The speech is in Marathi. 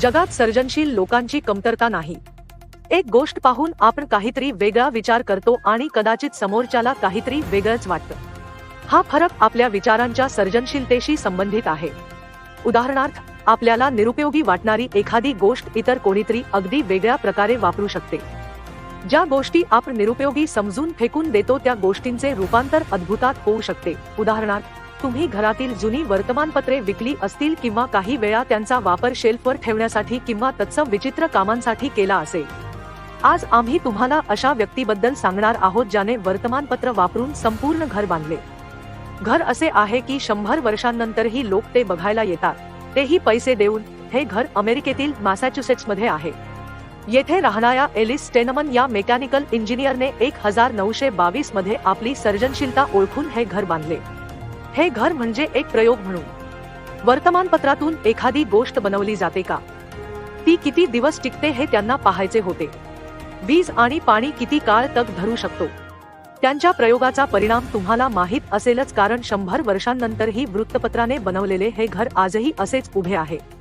जगात सर्जनशील लोकांची कमतरता नाही. एक गोष्ट पाहून आपण काहीतरी वेगळा विचार करतो आणि कदाचित समोरच्याला काहीतरी वेगळंच वाटतं. हा फरक आपल्या विचारांच्या सर्जनशीलतेशी संबंधित आहे. उदाहरणार्थ आपल्याला निरुपयोगी वाटणारी एखादी गोष्ट इतर कोणीतरी अगदी वेगळ्या प्रकारे वापरू शकते. ज्या गोष्टी आपण निरुपयोगी समजून फेकून देतो त्या गोष्टींचे रूपांतर अद्भुतात होऊ शकते. उदाहरणार्थ तुम्ही घरातील जुनी वर्तमानपत्रे विकली असतील किंवा काही वेळा त्यांचा वापर शेल्फवर ठेवण्यासाठी किंवा तत्सम विचित्र कामांसाठी केला असेल. आज आम्ही तुम्हाला अशा व्यक्तीबद्दल सांगणार आहोत ज्याने वर्तमानपत्र वापरून संपूर्ण घर बांधले. घर असे आहे की शंभर वर्षांनंतरही लोक ते बघायला येतात. तेही पैसे देऊन हे घर अमेरिकेतील मॅसॅच्युसेट्समध्ये आहे. येथे राहणाऱ्या एलिस टेनमन या मेकॅनिकल इंजिनियरने एक हजार नऊशे बावीसमध्ये आपली सर्जनशीलता ओळखून हे घर बांधले. हे घर म्हणजे एक प्रयोग म्हणून. वर्तमानपत्रातून एखादी गोष्ट बनवली जाते का? ती किती दिवस टिकते हे त्यांना पाहायचे होते. वीज आणि पाणी किती काळ तग धरू शकतो? त्यांच्या प्रयोगाचा परिणाम तुम्हाला माहीत असेलच कारण शंभर वर्षांनंतरही वृत्तपत्राने बनवलेले हे घर आजही असेच उभे आहे.